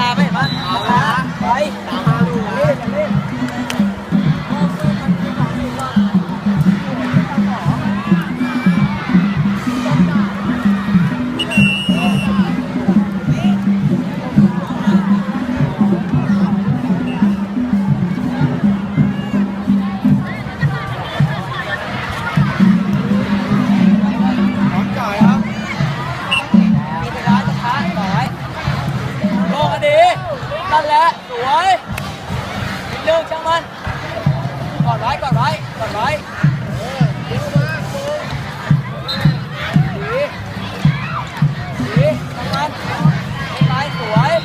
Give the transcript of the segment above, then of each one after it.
ตาไหมเห็นไป đủ ấy bình lương trang văn. Còn đấy còn đấy còn đấy Hãy subscribe cho kênh Ghiền Mì Gõ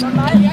来来来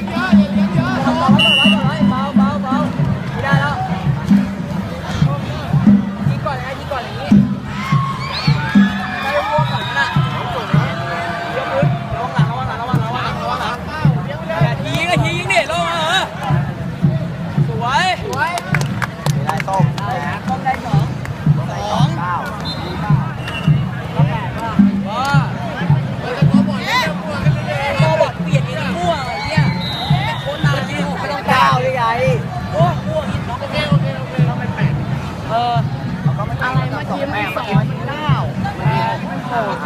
ทีมสอนเก้า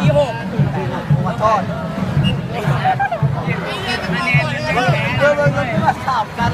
ที่หกมาทอดเรื่องเรื่องที่มาสอบกัน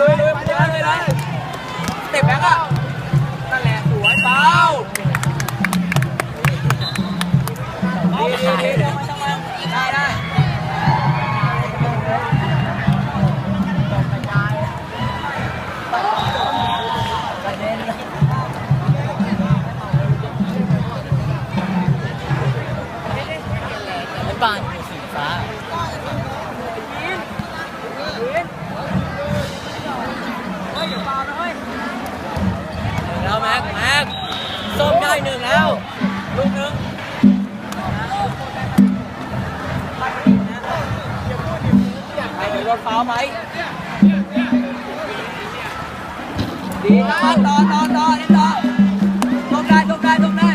ลุยเลยเลยเแบ็กอะนั่นแหละสวยเปล่า รถนฟาไหมดีครัต่อต่อต่อเอ็นต่อตรงได้ตรงได้ตรงได้